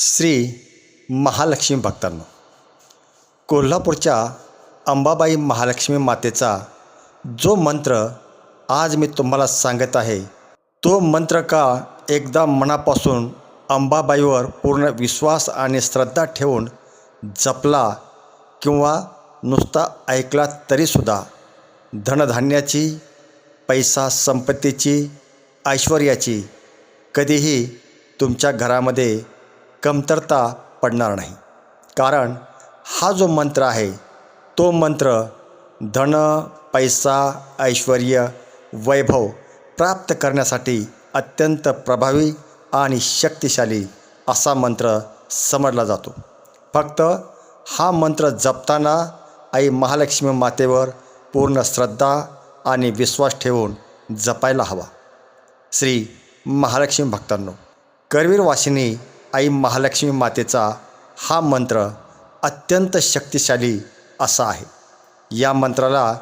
श्री महालक्ष्मी भक्तांनो कोल्हापूरच्या अंबाबाई महालक्ष्मी मातेचा जो मंत्र आज मी तुम्हाला सांगत आहे तो मंत्र का एकदा मनापासून अंबाबाईवर पूर्ण विश्वास आणि श्रद्धा ठेवून जपला किंवा नुसता ऐकला तरीसुद्धा धनधान्याची पैसा संपत्तीची ऐश्वर्याची कधीही तुमच्या घरामध्ये कमतरता पडणार नाही. कारण हा जो मंत्र आहे तो मंत्र धन पैसा ऐश्वर वैभव प्राप्त करण्यासाठी अत्यंत प्रभावी आणि शक्तिशाली असा मंत्र समजला जातो. फक्त हा मंत्र जपताना आई महालक्ष्मी मातेवर पूर्ण श्रद्धा आणि विश्वास ठेवून जपायला हवा. श्री महालक्ष्मी भक्तांनो करवीर वासिनी आई महालक्ष्मी मातेचा हा मंत्र अत्यंत शक्तिशाली असा आहे. या मंत्राला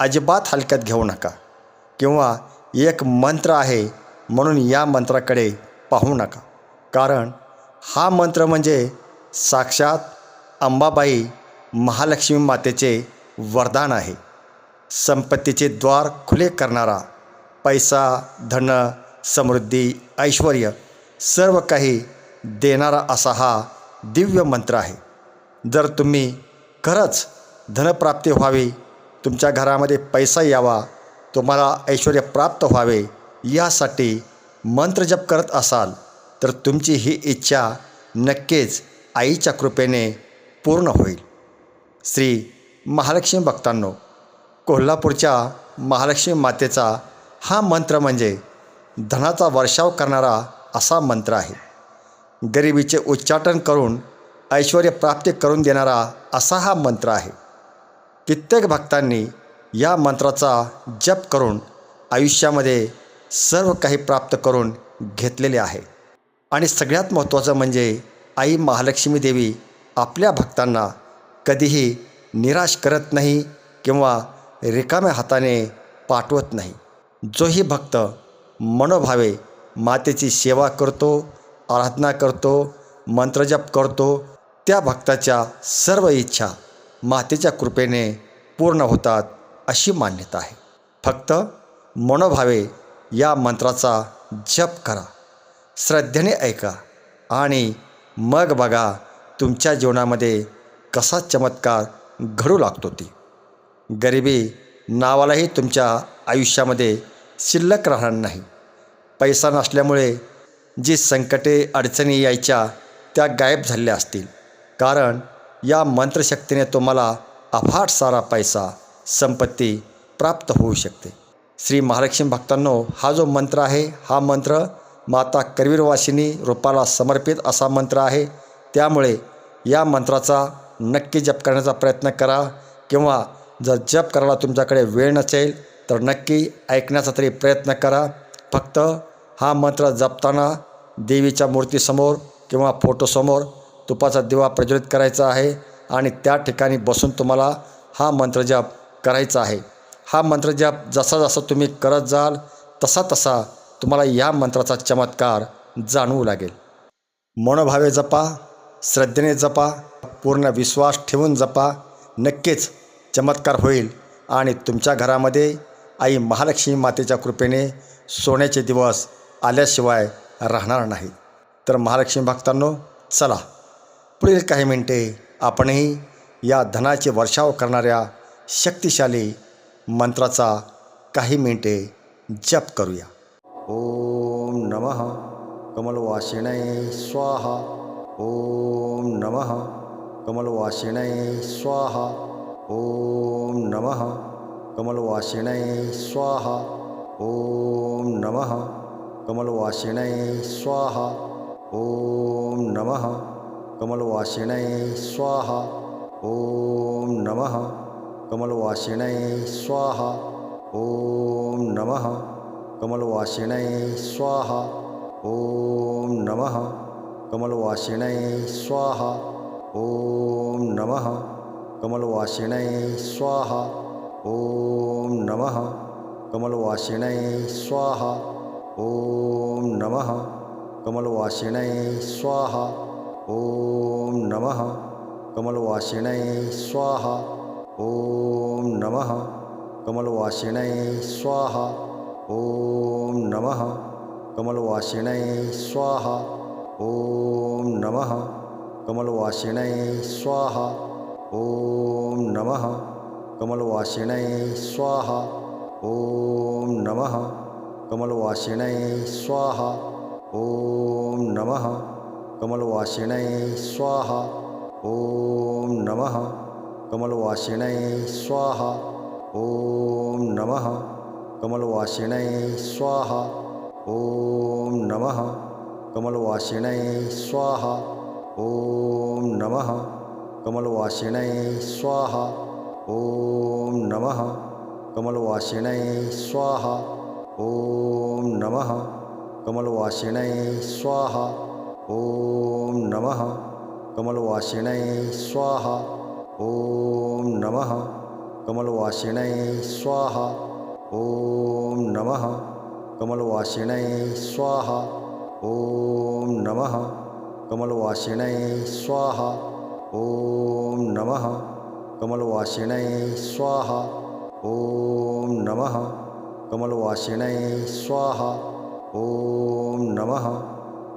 अजिबात हलक्यात घेऊ नका किंवा एक मंत्र आहे म्हणून या मंत्राकडे पाहू नका. कारण हा मंत्र म्हणजे साक्षात अंबाबाई महालक्ष्मी मातेचे वरदान आहे. संपत्तीचे द्वार खुले करणारा पैसा धन समृद्धी ऐश्वर सर्व काही देणारा असा हा दिव्य मंत्र आहे. जर तुम्ही खरंच धनप्राप्ती व्हावी तुमच्या घरामध्ये पैसा यावा तुम्हाला ऐश्वर प्राप्त व्हावे यासाठी मंत्रजप करत असाल तर तुमची ही इच्छा नक्कीच आईच्या कृपेने पूर्ण होईल. श्री महालक्ष्मी भक्तांनो कोल्हापूरच्या महालक्ष्मी मातेचा हा मंत्र म्हणजे धनाचा वर्षाव करणारा असा मंत्र आहे. गरिबीचे उच्चाटन करून ऐश्वर प्राप्ती करून देणारा असा हा मंत्र आहे. कित्येक भक्तांनी या मंत्राचा जप करून आयुष्यामध्ये सर्व काही प्राप्त करून घेतलेले आहे. आणि सगळ्यात महत्त्वाचं म्हणजे आई महालक्ष्मी देवी आपल्या भक्तांना कधीही निराश करत नाही किंवा रिकाम्या हाताने पाठवत नाही. जोही भक्त मनोभावे मातेची सेवा करतो आराधना करतो मंत्रजप करतो त्या भक्ताच्या सर्व इच्छा मातेच्या कृपेने पूर्ण होतात अशी मान्यता आहे. फक्त मनोभावे या मंत्राचा जप करा श्रद्धेने ऐका आणि मग बघा तुमच्या जीवनामध्ये कसा चमत्कार घडू लागतो ती. गरिबी नावालाही तुमच्या आयुष्यामध्ये शिल्लक राहणार नाही. पैसा नसल्यामुळे जी संकटे अडचणी यायच्या त्या गायब झालेल्या असतील. कारण या मंत्रशक्तीने तुम्हाला अफाट सारा पैसा संपत्ती प्राप्त होऊ शकते. श्री महालक्ष्मी भक्तांनो हा जो मंत्र आहे हा मंत्र माता करवीरवासिनी रूपाला समर्पित असा मंत्र आहे. त्यामुळे या मंत्राचा नक्की जप करण्याचा प्रयत्न करा किंवा जर जप करायला तुमच्याकडे वेळ नसेल तर नक्की ऐकण्याचा तरी प्रयत्न करा. फक्त हा मंत्र जपताना देवीच्या मूर्तीसमोर किंवा फोटोसमोर तुपाचा दिवा प्रज्वलित करायचा आहे आणि त्या ठिकाणी बसून तुम्हाला हा मंत्रजप करायचा आहे. हा मंत्रजप जसा जसा तुम्ही करत जाल तसा तसा तुम्हाला या मंत्राचा चमत्कार जाणवू लागेल. मनोभावे जपा श्रद्धेने जपा पूर्ण विश्वास ठेवून जपा नक्कीच चमत्कार होईल आणि तुमच्या घरामध्ये आई महालक्ष्मी मातेच्या कृपेने सोन्याचे दिवस आल्याशिवाय राहणार नाही. तर महालक्ष्मी भक्तांनो चला पुढील काही मिनटे आपणही या धनाचे वर्षाव करणाऱ्या शक्तिशाली मंत्राचा काही मिनिटे जप करूया. ओम नमः. कमलवासिणय स्वाहा. ओम नमः. कमलवासिणय स्वाहा. ओम नमः. कमलवासिणय स्वाहा. ओम नमः. कमलवासिण स्वाहा। ॐ नमः। कमलवासिण स्वाहा। ॐ नमः। कमलवासिण स्वाहा। ॐ नमः। कमलवासिण स्वाहा। ॐ नमः। कमलवासिण स्वाहा। ॐ नमः। कमलवासिण स्वाहा। ॐ नमः। कमलवासिण स्वाहा। ओम नमः। कमलवासिणय स्वाहा। ॐ नमः। कमलवासिनै स्वाहा। ॐ नमः। कमलवासिनै स्वाहा। ॐ नमः। कमलवासिनै स्वाहा। ॐ नमः। कमलवासिनै स्वाहा। ॐ नमः। कमलवासिनै स्वाहा। ॐ नमः। कमलवासिनै स्वाहा। ॐ नमः। कमलवासिनै स्वाहा। ॐ नमः। कमलवासिनै स्वाहा। ॐ नमः। कमलवासिनै स्वाहा। ॐ नमः। कमलवासिनै स्वाहा। ॐ नमः। कमलवासिनै स्वाहा। ॐ नमः। कमलवासिनै स्वाहा। ॐ नमः। कमलवासिनै स्वाहा। ॐ नमः। कमलवासिनै स्वाहा। ॐ नमः। कमलवासिनै स्वाहा। ॐ नमः। कमलवासिनै स्वाहा। ॐ नमः। कमलवासिनै स्वाहा। ॐ नमः। कमलवासिनै स्वाहा। ॐ नमः। कमलवासिनै स्वाहा। ॐ नमः।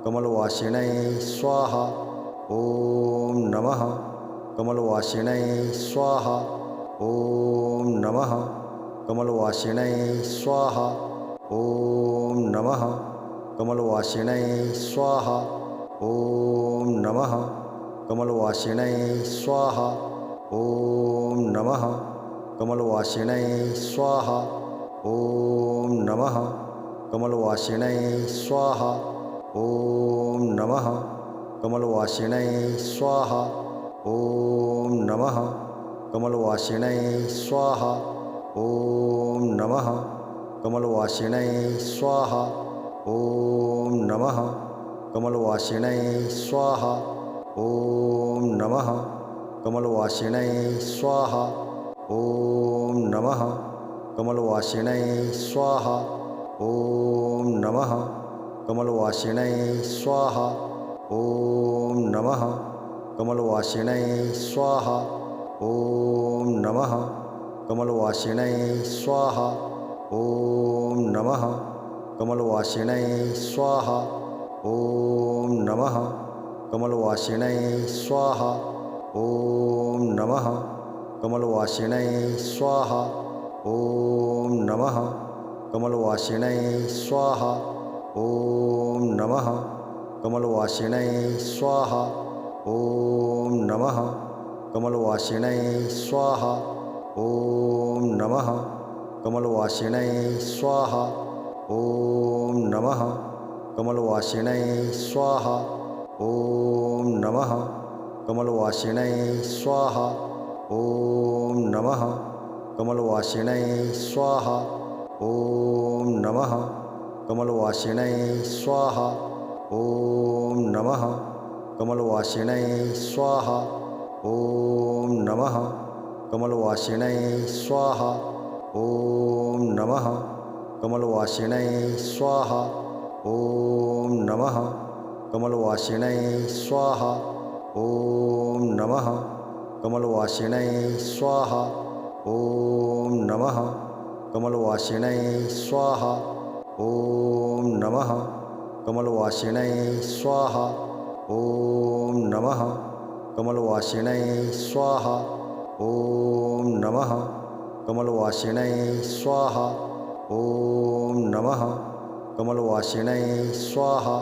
कमलवासिनै स्वाहा। ॐ नमः। कमलवासिनै स्वाहा। ॐ नमः। कमलवासिनै स्वाहा। ॐ नमः। कमलवासिनै स्वाहा। ॐ नमः। कमलवासिनै स्वाहा। ॐ नमः। कमलवासिनै स्वाहा। ॐ नमः। कमलवासिनै स्वाहा। ॐ नमः। कमलवासिनै स्वाहा। ॐ नमः। कमलवासिनै स्वाहा। ॐ नमः। कमलवासिनै स्वाहा। ॐ नमः। कमलवासिनै स्वाहा। ॐ नमः। कमलवासिनै स्वाहा। ॐ नमः। कमलवासिणै स्वाहा। ॐ नमः। कमलवासिणै स्वाहा। ॐ नमः। कमलवासिणै स्वाहा। ॐ नमः। कमलवासिणै स्वाहा। ॐ नमः। कमलवासिणै स्वाहा। ॐ नमः। कमलवासिणै स्वाहा। ॐ नमः। कमलवासिणै स्वाहा। ॐ नमः। कमलवासिनै स्वाहा। ॐ नमः। कमलवासिनै स्वाहा। ॐ नमः। कमलवासिनै स्वाहा। ॐ नमः। कमलवासिनै स्वाहा। ॐ नमः। कमलवासिनै स्वाहा। ॐ नमः। कमलवासिनै स्वाहा। ॐ नमः। कमलवासिनै स्वाहा। ॐ नमः। कमलवासिनै स्वाहा। ॐ नमः। कमलवासिनै स्वाहा। ॐ नमः। कमलवासिनै स्वाहा। ॐ नमः। कमलवासिनै स्वाहा। ॐ नमः। कमलवासिनै स्वाहा। ॐ नमः। कमलवासिनै स्वाहा। ॐ नमः। कमलवासिनै स्वाहा। ॐ नमः। कमलवासिनै स्वाहा। ॐ नमः। कमलवासिनै स्वाहा। ॐ नमः। कमलवासिनै स्वाहा। ॐ नमः। कमलवासिनै स्वाहा।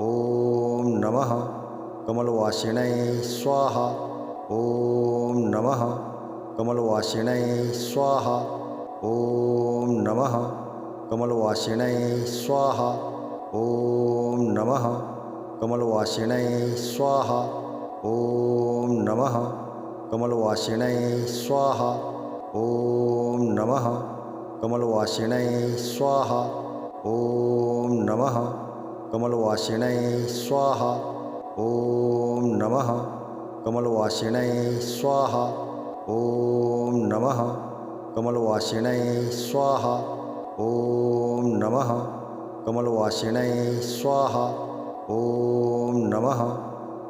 ॐ नमः। कमलवासिनै स्वाहा। ॐ नमः। कमलवासिनै स्वाहा। ॐ नमः। कमलवासिनै स्वाहा। ॐ नमः। कमलवासिनै स्वाहा। ॐ नमः। कमलवासिनै स्वाहा। ॐ नमः। कमलवासिनै स्वाहा। ॐ नमः। कमलवासिनै स्वाहा। ॐ नमः। कमलवासिनै स्वाहा। ॐ नमः। कमलवासिनै स्वाहा। ॐ नमः। कमलवासिनै स्वाहा। ॐ नमः।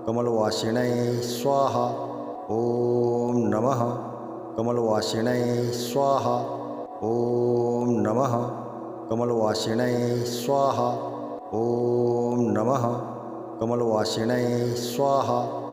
कमलवासिनै स्वाहा। ॐ नमः। कमलवासिनै स्वाहा। ॐ नमः। कमलवासिनै स्वाहा। ॐ नमः। कमलवासिनै स्वाहा।